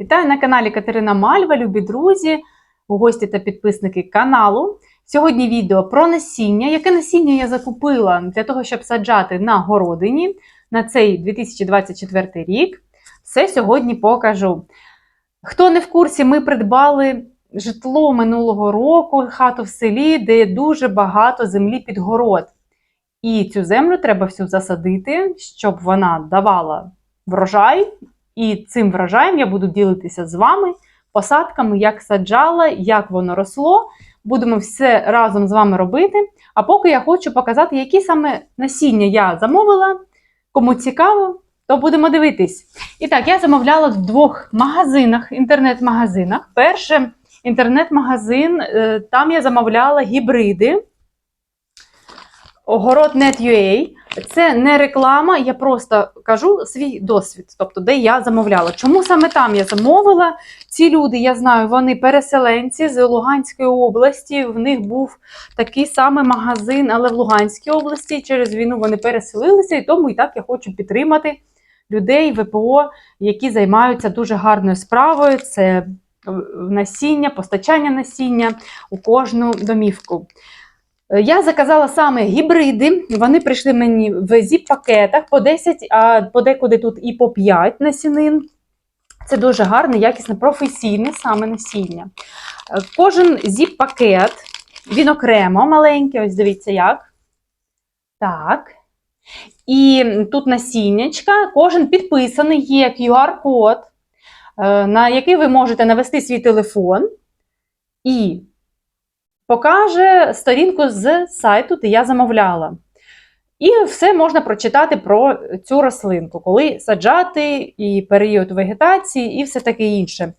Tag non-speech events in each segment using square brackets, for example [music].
Вітаю на каналі Катерина Мальва, любі друзі, гості та підписники каналу. Сьогодні відео про насіння. Яке насіння я закупила для того, щоб саджати на городині на цей 2024 рік. Все сьогодні покажу. Хто не в курсі, ми придбали житло минулого року, хату в селі, де дуже багато землі під город. І цю землю треба всю засадити, щоб вона давала врожай. І цим врожаєм я буду ділитися з вами посадками, як саджала, як воно росло. Будемо все разом з вами робити. А поки я хочу показати, які саме насіння я замовила. Кому цікаво, то будемо дивитись. І так, я замовляла в двох магазинах, інтернет-магазинах. Перше інтернет-магазин, е, там я замовляла гібриди. Огород.net.ua. Це не реклама, я просто кажу свій досвід, тобто де я замовляла. Чому саме там я замовила? Ці люди, я знаю, вони переселенці з Луганської області. В них був такий самий магазин, але в Луганській області. Через війну вони переселилися, і тому і так я хочу підтримати людей ВПО, які займаються дуже гарною справою. Це насіння, постачання насіння у кожну домівку. Я заказала саме гібриди. Вони прийшли мені в зіп-пакетах по 10, а подекуди тут і по 5 насінин. Це дуже гарне, якісне, професійне саме насіння. Кожен зіп-пакет, він окремо маленький, ось дивіться як. Так. І тут насіннячка, кожен підписаний, є QR-код, на який ви можете навести свій телефон. І покаже сторінку з сайту, де я замовляла. І все можна прочитати про цю рослинку, коли саджати, і період вегетації, і все таке інше.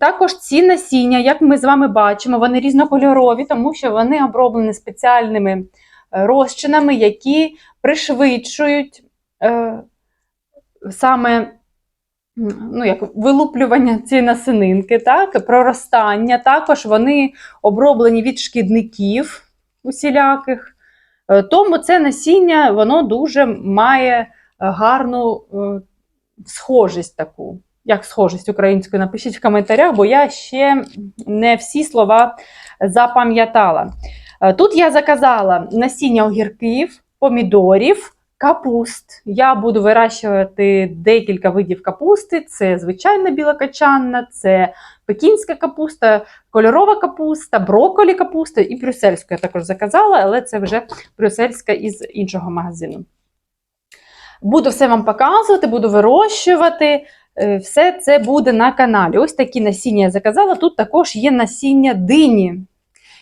Також ці насіння, як ми з вами бачимо, вони різнокольорові, тому що вони оброблені спеціальними розчинами, які пришвидшують е, саме ну, як вилуплювання цієї насининки, так, проростання. Також вони оброблені від шкідників усіляких. Тому це насіння воно дуже має гарну е, схожість таку. Як схожість українською, напишіть в коментарях, бо я ще не всі слова запам'ятала. Тут я заказала насіння огірків, помідорів, капуст. Я буду вирощувати декілька видів капусти: це звичайна білокачанна, це пекінська капуста, кольорова капуста, брокколі капуста і брюссельську я також заказала, але це вже брюссельська із іншого магазину. Буду все вам показувати, буду вирощувати. Все це буде на каналі. Ось такі насіння я заказала. Тут також є насіння дині.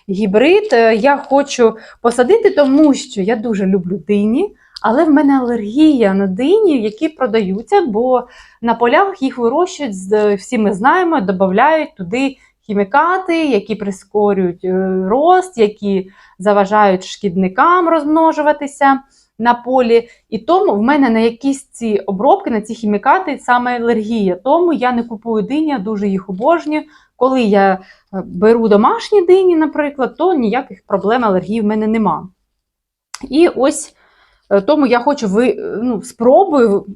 Гібрид я хочу посадити, тому що я дуже люблю дині. Але в мене алергія на дині, які продаються, бо на полях їх вирощують, всі ми знаємо, додають туди хімікати, які прискорюють рост, які заважають шкідникам розмножуватися на полі. І тому в мене на якісь ці обробки, на ці хімікати саме алергія. Тому я не купую дині, дуже їх обожнюю. Коли я беру домашні дині, наприклад, то ніяких проблем алергії в мене нема. І ось. Тому я хочу ви, ну, спробую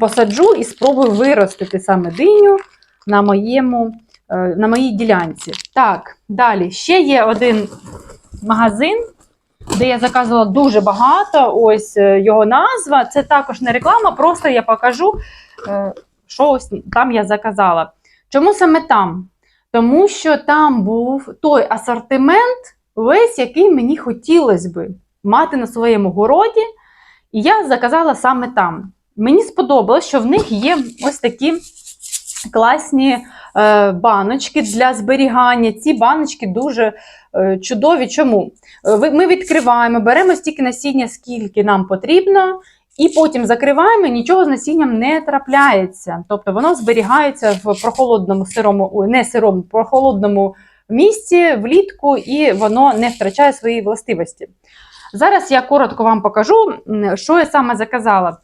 посаджу і спробую виростити саме диню на моєму, на моїй ділянці. Так, далі ще є один магазин, де я заказувала дуже багато. Ось його назва. Це також не реклама, просто я покажу, що ось там я заказала. Чому саме там? Тому що там був той асортимент, весь, який мені хотілося би мати на своєму городі, і я заказала саме там. Мені сподобалось, що в них є ось такі класні е, баночки для зберігання. Ці баночки дуже е, чудові. Чому? Е, ми відкриваємо, беремо стільки насіння, скільки нам потрібно, і потім закриваємо, і нічого з насінням не трапляється. Тобто воно зберігається в прохолодному сирому, не сирому, прохолодному місці влітку, і воно не втрачає свої властивості. Зараз я коротко вам покажу, що я саме заказала.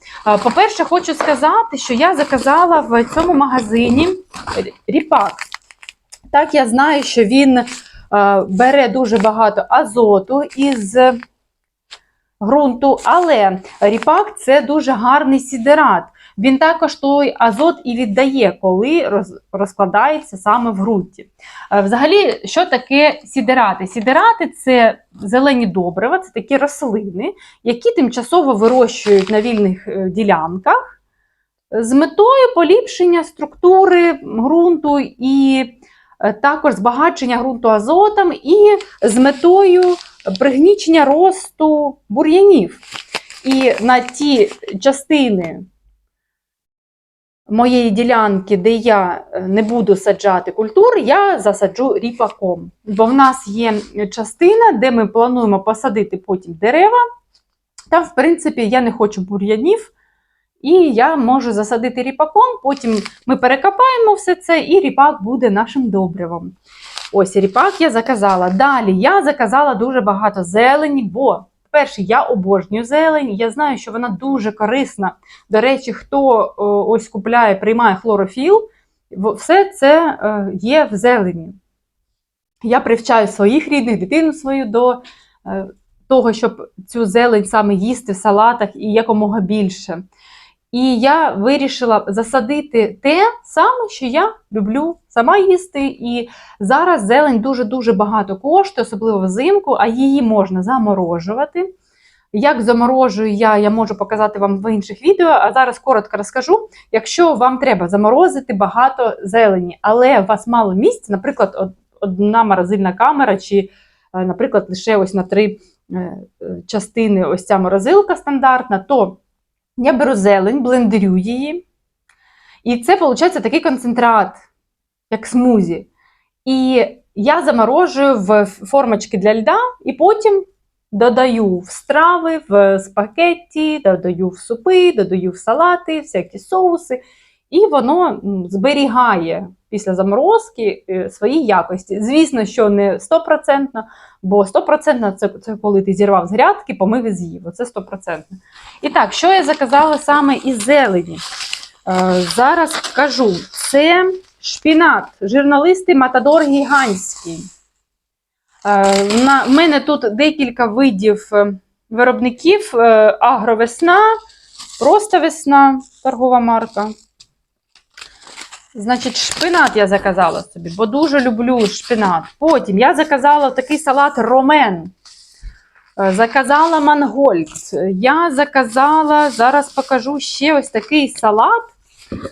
По-перше, хочу сказати, що я заказала в цьому магазині ріпак. Так, я знаю, що він бере дуже багато азоту із ґрунту, але ріпак це дуже гарний сідерат. Він також той азот і віддає, коли розкладається саме в ґрунті. Е, Взагалі, що таке сідерати? Сідерати це зелені добрива, це такі рослини, які тимчасово вирощують на вільних е, ділянках з метою поліпшення структури ґрунту і е, також збагачення ґрунту азотом, і з метою пригнічення росту бур'янів. І на ті частини моєї ділянки, де я е, не буду саджати культури, я засаджу ріпаком. Бо в нас є частина, де ми плануємо посадити потім дерева. Там, в принципі, я не хочу бур'янів, і я можу засадити ріпаком, потім ми перекопаємо все це, і ріпак буде нашим добривом. Ось ріпак я заказала. Далі я заказала дуже багато зелені, бо, перше, я обожнюю зелень. Я знаю, що вона дуже корисна. До речі, хто о, ось купляє, приймає хлорофіл, все це е, є в зелені. Я привчаю своїх рідних, дитину свою до е, того, щоб цю зелень саме їсти в салатах і якомога більше. І я вирішила засадити те саме, що я люблю сама їсти. І зараз зелень дуже-дуже багато коштує, особливо взимку, а її можна заморожувати. Як заморожую я, я можу показати вам в інших відео, а зараз коротко розкажу. Якщо вам треба заморозити багато зелені, але у вас мало місця, наприклад, одна морозильна камера, чи, е, наприклад, лише ось на три е, е, частини ось ця морозилка стандартна, то я беру зелень, блендерю її. І це виходить такий концентрат, як смузі. І я заморожую в формочки для льда, і потім додаю в страви, в спагетті, додаю в супи, додаю в салати, всякі соуси. І воно зберігає після заморозки е, свої якості. Звісно, що не 100%, бо 100% це, це коли ти зірвав з грядки, помив і з'їв. Оце 100%. І так, що я заказала саме із зелені? Е, зараз кажу, це шпінат, жирнолистий матадор гігантський. Е, на, в мене тут декілька видів е, виробників: е, агровесна, просто весна, торгова марка. Значить, шпинат я заказала собі, бо дуже люблю шпинат. Потім я заказала такий салат ромен. Е, Заказала мангольд. Я заказала, зараз покажу ще ось такий салат,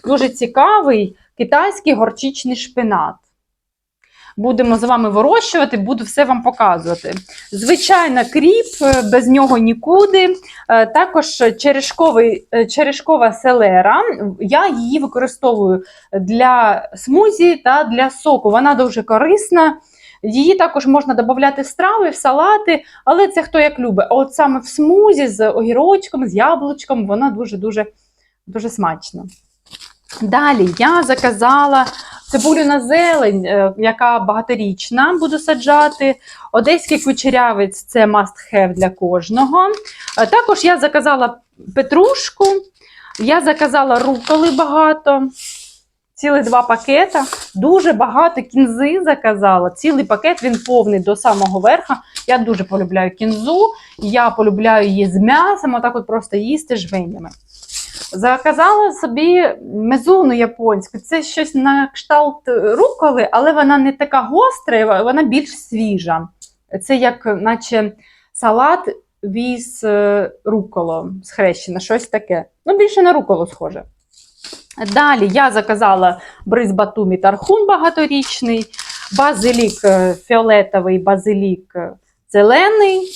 дуже цікавий китайський горчичний шпинат. Будемо з вами вирощувати, буду все вам показувати. Звичайно, кріп, е, без нього нікуди. Е, Також черешковий, е, черешкова селера. Я її використовую для смузі та для соку. Вона дуже корисна. Її також можна додати в страви, в салати, але це хто як любить. От саме в смузі з огірочком, з яблучком, вона дуже-дуже дуже смачна. Далі я заказала цибулю на зелень, е, яка багаторічна, буду саджати. Одеський кучерявець це must have для кожного. Е, Також я заказала петрушку, я заказала руколи багато, цілих два пакета. Дуже багато кінзи заказала. Цілий пакет він повний до самого верха. Я дуже полюбляю кінзу, я полюбляю її з м'ясом, отак от просто їсти жменями. Заказала собі мезуну японську. Це щось на кшталт руколи, але вона не така гостра, вона більш свіжа. Це як, наче салат віз е, руколо схрещена, щось таке. Ну, більше на руколо схоже. Далі я заказала бриз батумі тархун багаторічний, базилік е, фіолетовий, базилік е, зелений.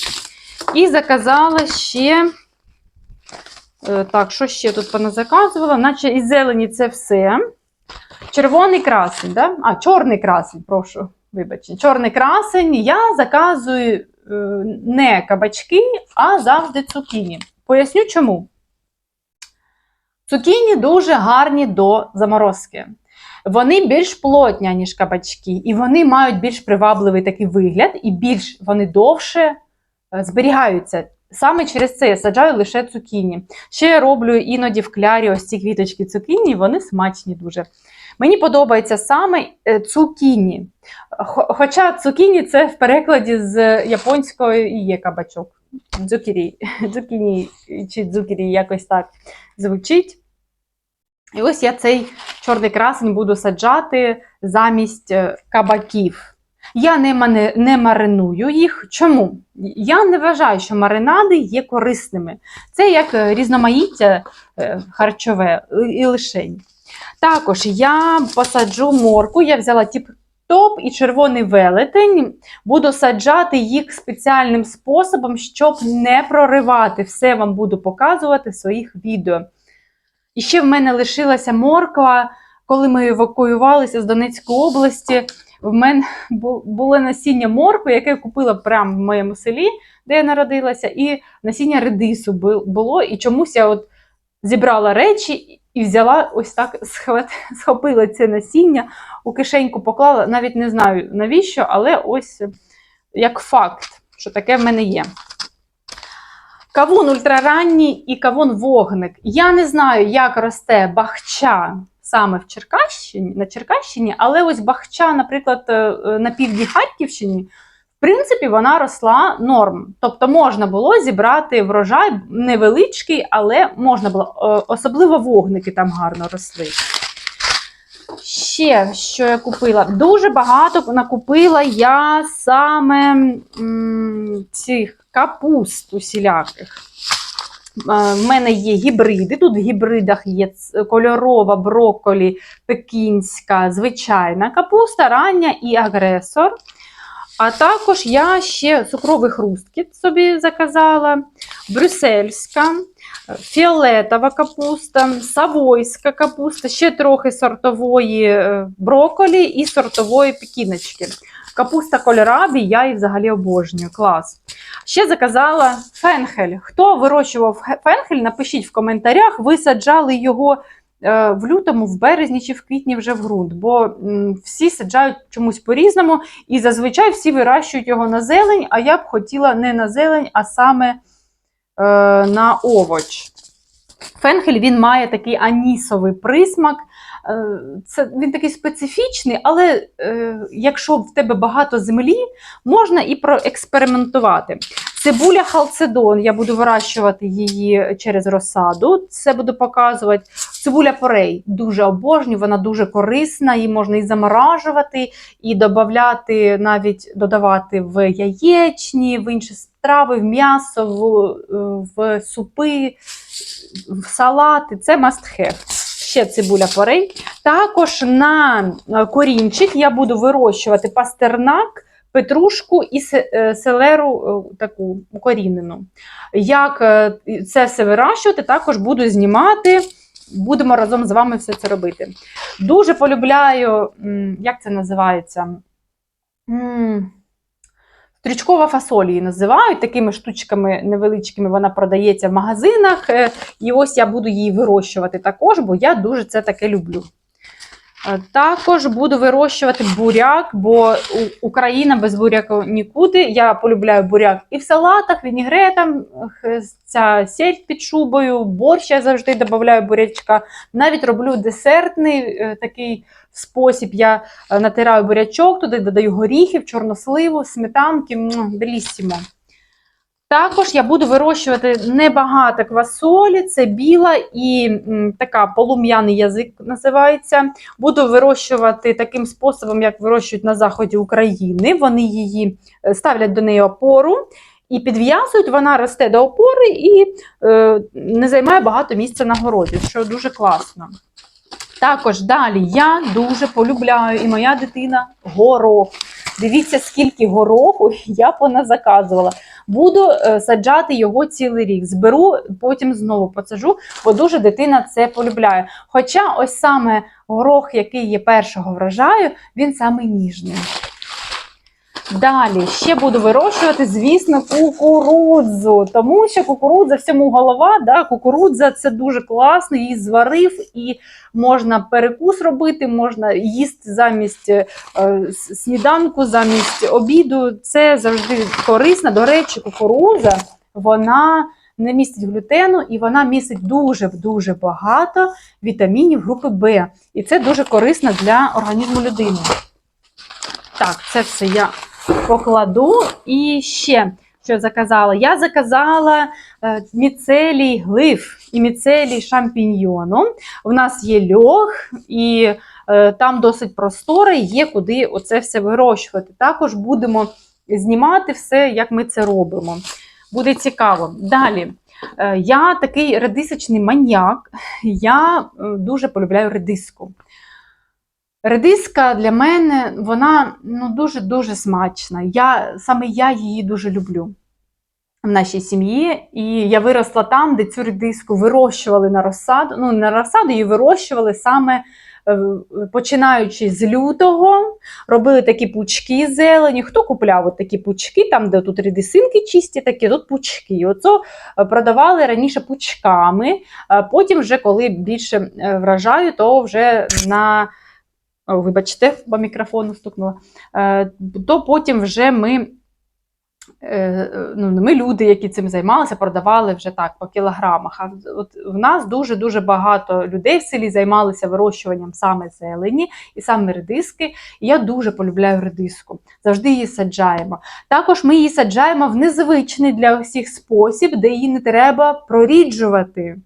І заказала ще. Е, Так, що ще тут поназаказувала? Наче із зелені це все. Червоний красень, да? а, чорний красень, прошу, вибачте. Чорний красень я заказую е, не кабачки, а завжди цукіні. Поясню чому. Цукіні дуже гарні до заморозки. Вони більш плотні, ніж кабачки, і вони мають більш привабливий такий вигляд, і більш вони довше е, зберігаються. Саме через це я саджаю лише цукіні. Ще я роблю іноді в клярі ось ці квіточки цукіні, вони смачні дуже. Мені подобається саме е, цукіні. Хоча цукіні це в перекладі з японської є кабачок. Дзукірі, [laughs] дзукіні чи дзукірі якось так звучить. І ось я цей чорний красень буду саджати замість е, кабаків. Я не, не мариную їх. Чому? Я не вважаю, що маринади є корисними. Це як е, різноманіття е, харчове і лишень. Також я посаджу морку, я взяла тіп-топ і червоний велетень. Буду саджати їх спеціальним способом, щоб не проривати. Все вам буду показувати в своїх відео. І ще в мене лишилася морква, коли ми евакуювалися з Донецької області. В мене було насіння моркви, яке я купила прямо в моєму селі, де я народилася, і насіння редису було. І чомусь я от зібрала речі і взяла ось так, [laughs] схопила це насіння, у кишеньку поклала. Навіть не знаю навіщо, але ось як факт, що таке в мене є. Кавун ультраранній і кавун вогник. Я не знаю, як росте бахча саме в Черкащині, на Черкащині, але ось бахча, наприклад, е, е, на півдні Харківщині, в принципі, вона росла норм. Тобто можна було зібрати врожай невеличкий, але можна було, Е, особливо вогники там гарно росли. Ще що я купила? Дуже багато накупила я саме м, цих капуст усіляких. Е, В мене є гібриди. Тут в гібридах є кольорова, брокколі, пекінська, звичайна капуста, рання і агресор. А також я ще цукровий хрусткіт собі заказала, брюссельська, е, фіолетова капуста, савойська капуста, ще трохи сортової е, брокколі і сортової пекіночки. Капуста кольорабі, я її взагалі обожнюю. Клас. Ще заказала фенхель. Хто вирощував фенхель, напишіть в коментарях, ви саджали його е, в лютому, в березні чи в квітні вже в ґрунт, бо всі саджають чомусь по-різному, і зазвичай всі вирощують його на зелень, а я б хотіла не на зелень, а саме е, на овоч. Фенхель він має такий анісовий присмак. Е, Це, він такий специфічний, але е, якщо в тебе багато землі, можна і проекспериментувати. Цибуля халцедон, я буду вирощувати її через розсаду. Це буду показувати. Цибуля порей дуже обожнюю, вона дуже корисна, її можна і заморажувати, і додавати, навіть додавати в яєчні, в інші страви, в м'ясо, в, в супи, в салати. Це must have. Ще цибуля порей. Також на е, корінчик я буду вирощувати пастернак, петрушку і е, селеру е, таку укорінену. Як це все вирощувати, також буду знімати. Будемо разом з вами все це робити. Дуже полюбляю, як це називається? Стрічкова фасоль її називають такими штучками невеличкими. Вона продається в магазинах. Е, І ось я буду її вирощувати також, бо я дуже це таке люблю. Е, Також буду вирощувати буряк, бо Україна без буряку нікуди. Я полюбляю буряк і в салатах, вінігретах, е, ця сіль під шубою, борщ я завжди додаю бурячка. Навіть роблю десертний е, такий спосіб. Я е, натираю бурячок, туди додаю горіхів, чорносливу, сметанки, белісімо. Також я буду вирощувати небагато квасолі, це біла і така полум'яний язик називається. Буду вирощувати таким способом, як вирощують на заході України. Вони її е, ставлять до неї опору і підв'язують, вона росте до опори і е, не займає багато місця на городі, що дуже класно. Також далі я дуже полюбляю і моя дитина горох. Дивіться, скільки гороху [laughs] я поназаказувала. Буду е, саджати його цілий рік. Зберу, потім знову посаджу, бо дуже дитина це полюбляє. Хоча ось саме горох, який є першого врожаю, він саме ніжний. Далі ще буду вирощувати, звісно, кукурудзу, тому що кукурудза всьому голова. Да? Кукурудза це дуже класно, її зварив і можна перекус робити, можна їсти замість е, сніданку, замість обіду. Це завжди корисно. До речі, кукурудза вона не містить глютену і вона містить дуже дуже багато вітамінів групи Б. І це дуже корисно для організму людини. Так, це все я покладу. І ще що заказала? Я заказала е, міцелій глиф і міцелій шампіньйону. У нас є льох, і е, там досить простори, є куди оце все вирощувати. Також будемо знімати все, як ми це робимо. Буде цікаво. Далі. Е, Я такий редисочний маньяк. Я дуже полюбляю редиску. Редиска для мене вона ну, дуже-дуже смачна. Я, саме я її дуже люблю в нашій сім'ї. І я виросла там, де цю редиску вирощували на розсаду. Ну, на розсаду, її вирощували саме е, починаючи з лютого, робили такі пучки зелені. Хто купляв от такі пучки, там, де тут редисинки чисті, такі, тут пучки. Оцо е, продавали раніше пучками, потім, вже коли більше е, врожаю, то вже на О, вибачте, по мікрофону стукнула. Е, То потім вже ми, е, ну, ми люди, які цим займалися, продавали вже так по кілограмах. А от в нас дуже-дуже багато людей в селі займалися вирощуванням саме зелені і саме редиски. І я дуже полюбляю редиску. Завжди її саджаємо. Також ми її саджаємо в незвичний для всіх спосіб, де її не треба проріджувати.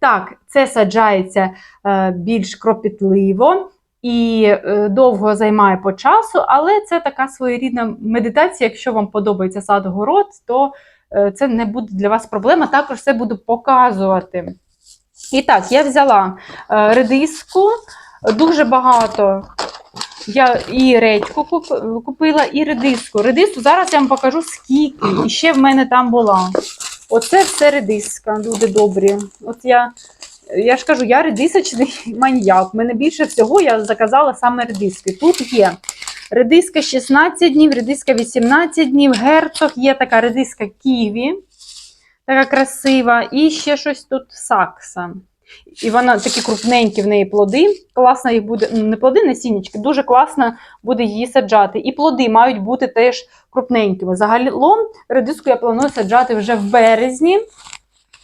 Так, це саджається е, більш кропітливо і е, довго займає по часу, але це така своєрідна медитація. Якщо вам подобається сад-город, то е, це не буде для вас проблема. Також це буду показувати. І так, я взяла е, редиску, дуже багато. Я і редьку купила, і редиску. Редиску зараз я вам покажу скільки. І ще в мене там була. Оце все редиска, люди добрі. От я, я ж кажу, я редисочний [laughs] маньяк. Мене більше всього я заказала саме редиски. Тут є редиска 16 днів, редиска 18 днів, герцог, є така редиска ківі, така красива, і ще щось тут сакса. І вона такі крупненькі в неї плоди. Класно їх буде, ну, не плоди, насіннячки, дуже класно буде її саджати. І плоди мають бути теж крупненькими. Загалом редиску я планую саджати вже в березні,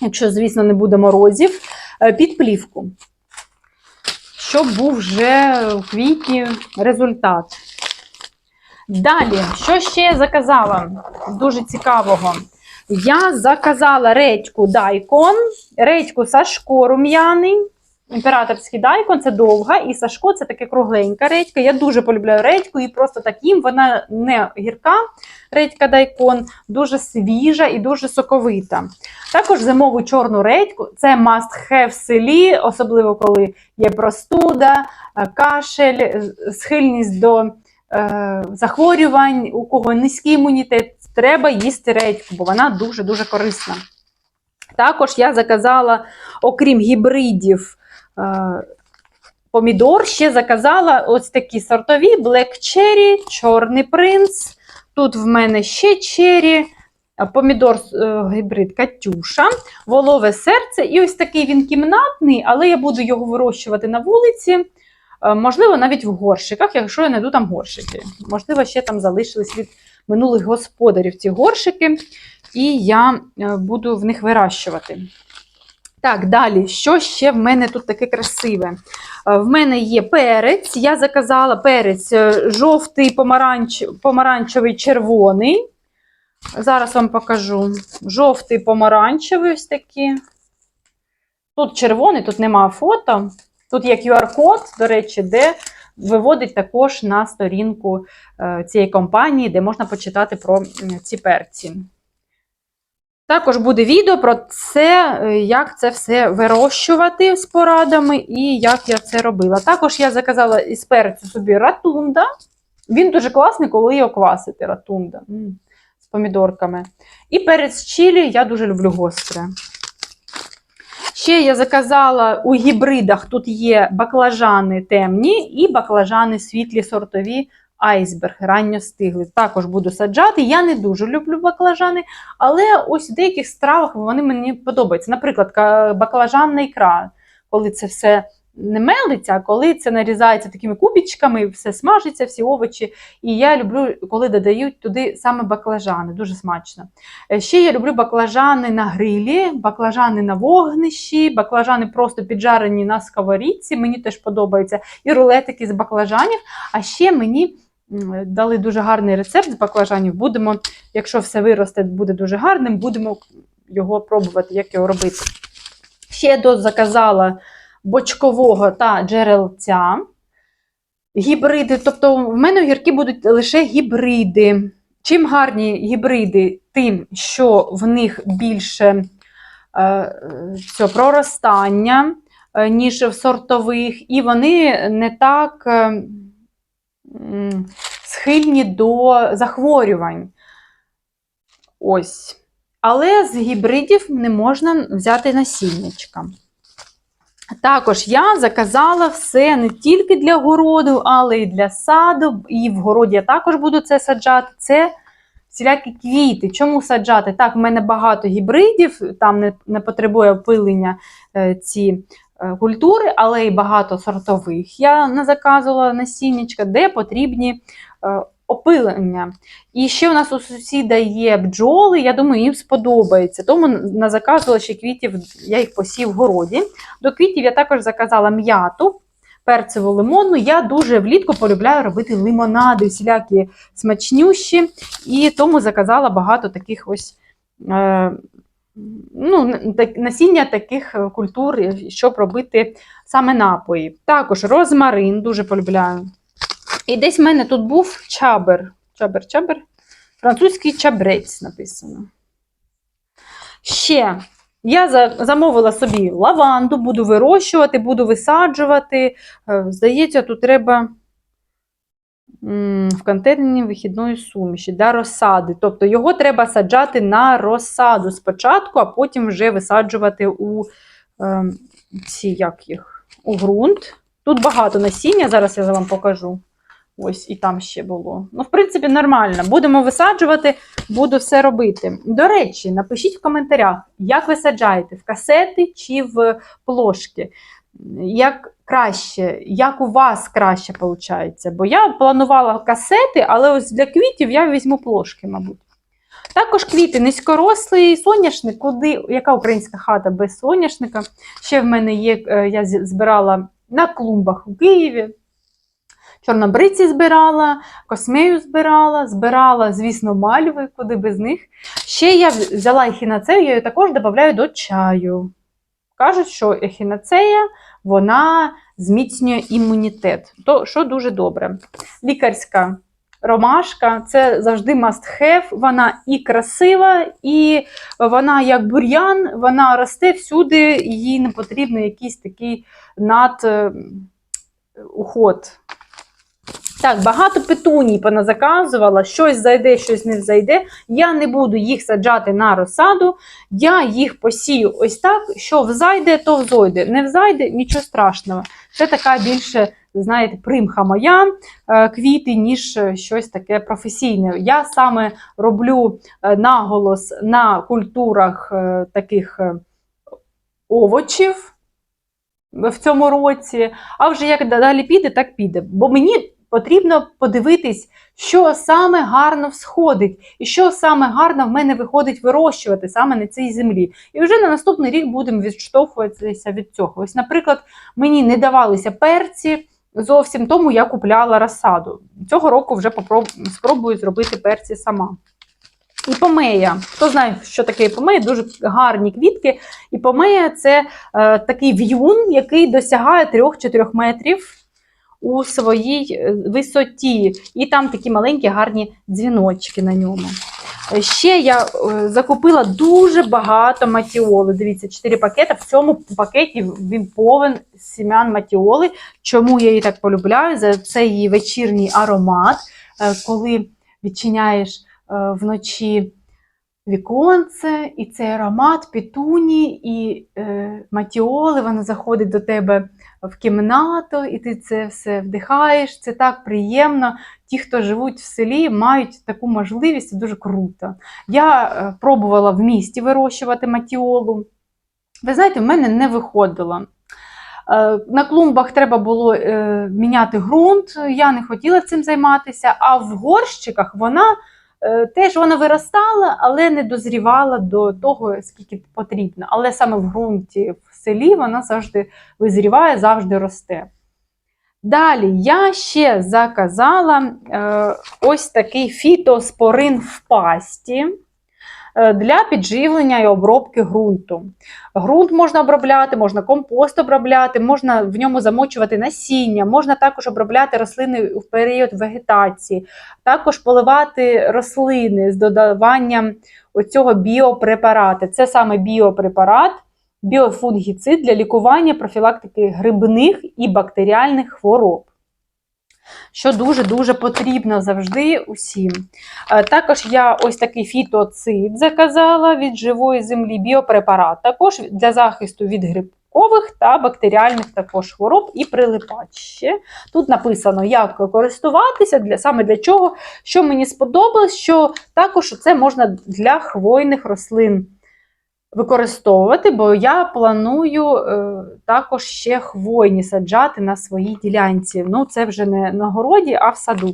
якщо, звісно, не буде морозів, під плівку. Щоб був вже в квітні результат. Далі, що ще я заказала? Дуже цікавого. Я заказала редьку дайкон, редьку Сашко рум'яний. Імператорський дайкон це довга, і Сашко це таке кругленька редька. Я дуже полюбляю редьку, і просто таким вона не гірка, редька дайкон, дуже свіжа і дуже соковита. Також зимову чорну редьку це must have в селі, особливо коли є простуда, е, кашель, е, схильність до е, захворювань, у кого низький імунітет, треба їсти редьку, бо вона дуже-дуже корисна. Також я заказала, окрім гібридів, е, помідор, ще заказала ось такі сортові Black Cherry, Чорний принц. Тут в мене ще черрі, е, помідор е, гібрид Катюша, волове серце. І ось такий він кімнатний, але я буду його вирощувати на вулиці. Е, Можливо, навіть в горшиках, якщо я знайду там горшики. Можливо, ще там залишились від минулих господарів ці горшики, і я е, буду в них вирощувати. Так, далі, що ще в мене тут таке красиве? Е, В мене є перець. Я заказала перець е, жовтий, помаранч... помаранчевий, червоний. Зараз вам покажу. Жовтий, помаранчевий ось такі. Тут червоний, тут немає фото. Тут є QR-код, до речі, де виводить також на сторінку е, цієї компанії, де можна почитати про ці перці. Також буде відео про це, е, як це все вирощувати з порадами і як я це робила. Також я заказала із перцю собі ратунда. Він дуже класний, коли його квасити ратунда з помідорками. І перець чилі я дуже люблю гостре. Ще я заказала у гібридах тут є баклажани темні і баклажани світлі сортові айсберг, ранньо стигли. Також буду саджати. Я не дуже люблю баклажани, але ось в деяких стравах вони мені подобаються. Наприклад, баклажанна ікра, коли це все не мелиться, а коли це нарізається такими кубічками, все смажиться, всі овочі. І я люблю, коли додають туди саме баклажани, дуже смачно. Е, Ще я люблю баклажани на грилі, баклажани на вогнищі, баклажани просто піджарені на сковорідці. Мені теж подобається. І рулетики з баклажанів. А ще мені дали дуже гарний рецепт з баклажанів. Будемо, якщо все виросте, буде дуже гарним, будемо його пробувати, як його робити. Ще до заказала бочкового та джерелця. Гібриди, тобто в мене огірки будуть лише гібриди. Чим гарні гібриди, тим, що в них більше е, цього проростання, е, ніж в сортових, і вони не так е, схильні до захворювань. Ось. Але з гібридів не можна взяти насіннячка. Також я заказала все не тільки для городу, але й для саду. І в городі я також буду це саджати. Це всілякі квіти. Чому саджати? Так, в мене багато гібридів, там не, не потребує опилення е, ці е, культури, але й багато сортових. Я не заказувала насіннячка, де потрібні е, опилення. І ще у нас у сусіда є бджоли, я думаю, їм сподобається. Тому на заказувала ще квітів, я їх посів в городі. До квітів я також заказала м'яту, перцеву лимонну. Я дуже влітку полюбляю робити лимонади, всілякі смачнющі, і тому заказала багато таких ось. Е, Ну, насіння таких культур, щоб робити саме напої. Також розмарин дуже полюбляю. І десь в мене тут був чабер. Чабер, чабер. Французький чабрець написано. Ще я замовила собі лаванду, буду вирощувати, буду висаджувати. Е, Здається, тут треба в контейнері вихідної суміші для розсади. Тобто його треба саджати на розсаду спочатку, а потім вже висаджувати у е, ці, як їх, у ґрунт. Тут багато насіння, зараз я вам покажу. Ось і там ще було. Ну, в принципі, нормально. Будемо висаджувати, буду все робити. До речі, напишіть в коментарях, як ви саджаєте, в касети чи в плошки. Як краще, як у вас краще виходить? Бо я планувала касети, але ось для квітів я візьму плошки, мабуть. Також квіти низькорослий соняшник, куди, яка українська хата без соняшника. Ще в мене є, е, я збирала на клумбах у Києві. Чорнобриці збирала, космею збирала, збирала, звісно, мальви, куди без них. Ще я взяла ехінацею, я її також додаю до чаю. Кажуть, що ехінацея вона зміцнює імунітет, то, що дуже добре. Лікарська ромашка це завжди must have. Вона і красива, і вона як бур'ян, вона росте всюди, їй не потрібен якийсь такий над е. Так, багато петуній поназаказувала, щось зайде, щось не зайде. Я не буду їх саджати на розсаду, я їх посію ось так, що взайде, то взойде. Не взайде, нічого страшного. Це така більше, знаєте, примха моя е, квіти, ніж е, щось таке професійне. Я саме роблю е, наголос на культурах таких овочів в цьому році. А вже як далі піде, так піде. Бо мені потрібно подивитись, що саме гарно всходить, і що саме гарно в мене виходить вирощувати саме на цій землі. І вже на наступний рік будемо відштовхуватися від цього. Ось, наприклад, мені не давалися перці. Зовсім тому я купляла розсаду. Цього року вже спробую зробити перці сама. Іпомея. Хто знає, що таке іпомея? Дуже гарні квітки. Іпомея це е, такий в'юн, який досягає 3-4 метрів у своїй е, висоті. І там такі маленькі гарні дзвіночки на ньому. Е, Ще я е, закупила дуже багато матіоли. Дивіться, 4 пакети. В цьому пакеті він повен сім'ян матіоли. Чому я її так полюбляю? За це її вечірній аромат, коли відчиняєш вночі віконце, і цей аромат петуні і е, матіоли, вона заходить до тебе в кімнату, і ти це все вдихаєш. Це так приємно. Ті, хто живуть в селі, мають таку можливість, це дуже круто. Я е, пробувала в місті вирощувати матіолу. Ви знаєте, в мене не виходило. Е, На клумбах треба було е, міняти ґрунт, я не хотіла цим займатися, а в горщиках вона теж вона виростала, але не дозрівала до того, скільки потрібно. Але саме в ґрунті в селі вона завжди визріває, завжди росте. Далі я ще заказала е, ось такий фітоспорин в пасті. Е, для підживлення і обробки ґрунту. Ґрунт можна обробляти, можна компост обробляти, можна в ньому замочувати насіння, можна також обробляти рослини в період вегетації, також поливати рослини з додаванням оцього біопрепарата. Це саме біопрепарат, біофунгіцид для лікування профілактики грибних і бактеріальних хвороб. Що дуже-дуже потрібно завжди усім. Е, Також я ось такий фітоцид заказала від живої землі, біопрепарат, також для захисту від грибкових та бактеріальних також хвороб і прилипач. Тут написано, як користуватися, для, саме для чого. Що мені сподобалось, що також це можна для хвойних рослин використовувати, бо я планую е, також ще хвойні саджати на своїй ділянці. Ну, це вже не на городі, а в саду.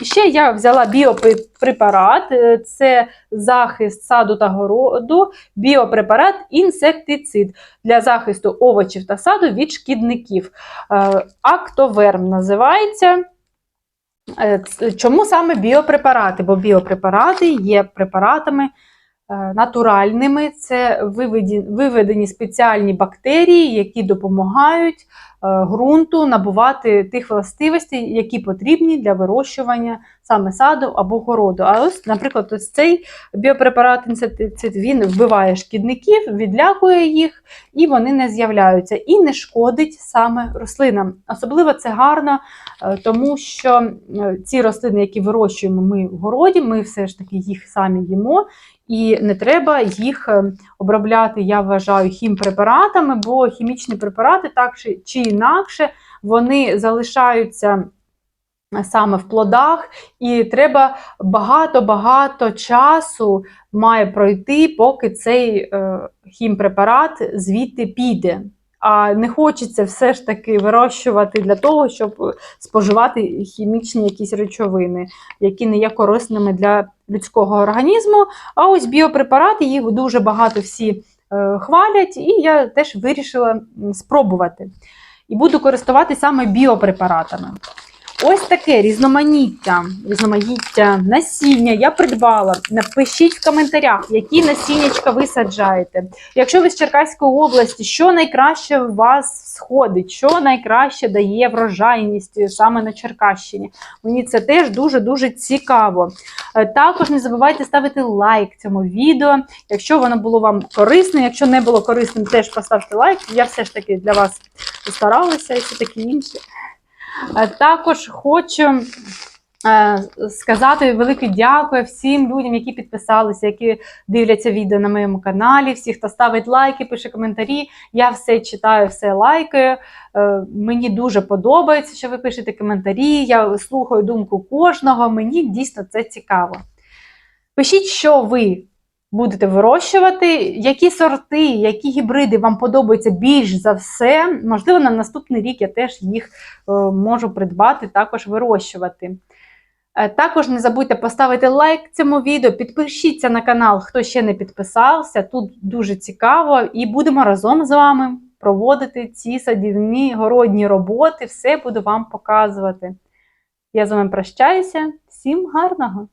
І ще я взяла біопрепарат, е, це захист саду та городу, біопрепарат інсектицид для захисту овочів та саду від шкідників. Е, Актоверм називається. Е, Чому саме біопрепарати? Бо біопрепарати є препаратами натуральними, це виведені, спеціальні бактерії, які допомагають е, ґрунту набувати тих властивостей, які потрібні для вирощування саме саду або городу. А ось, наприклад, ось цей біопрепарат він вбиває шкідників, відлякує їх, і вони не з'являються і не шкодить саме рослинам. Особливо це гарно, е, тому що е, ці рослини, які вирощуємо ми в городі, ми все ж таки їх самі їмо. І не треба їх е, обробляти, я вважаю, хімпрепаратами, бо хімічні препарати так чи- інакше вони залишаються саме в плодах, і треба багато-багато часу має пройти, поки цей е, хімпрепарат звідти піде. А не хочеться все ж таки вирощувати для того, щоб споживати хімічні якісь речовини, які не є корисними для людського організму. А ось біопрепарати, їх дуже багато всі е, хвалять, і я теж вирішила спробувати. І буду користуватися саме біопрепаратами. Ось таке різноманіття, різноманіття насіння я придбала. Напишіть в коментарях, які насіннячка ви саджаєте. Якщо ви з Черкаської області, що найкраще у вас сходить, що найкраще дає врожайність саме на Черкащині. Мені це теж дуже-дуже цікаво. Е, Також не забувайте ставити лайк цьому відео. Якщо воно було вам корисним, якщо не було корисним, теж поставте лайк. Я все ж таки для вас старалася і все таке інше. Е, Також хочу е, сказати велике дякую всім людям, які підписалися, які дивляться відео на моєму каналі, всі, хто ставить лайки, пише коментарі. Я все читаю, все лайкаю. Е, Мені дуже подобається, що ви пишете коментарі. Я слухаю думку кожного. Мені дійсно це цікаво. Пишіть, що ви будете вирощувати, які сорти, які гібриди вам подобаються більш за все. Можливо, на наступний рік я теж їх е, можу придбати, також вирощувати. Е, Також не забудьте поставити лайк цьому відео, підпишіться на канал, хто ще не підписався. Тут дуже цікаво, і будемо разом з вами проводити ці садівні городні роботи. Все буду вам показувати. Я з вами прощаюся. Всім гарного!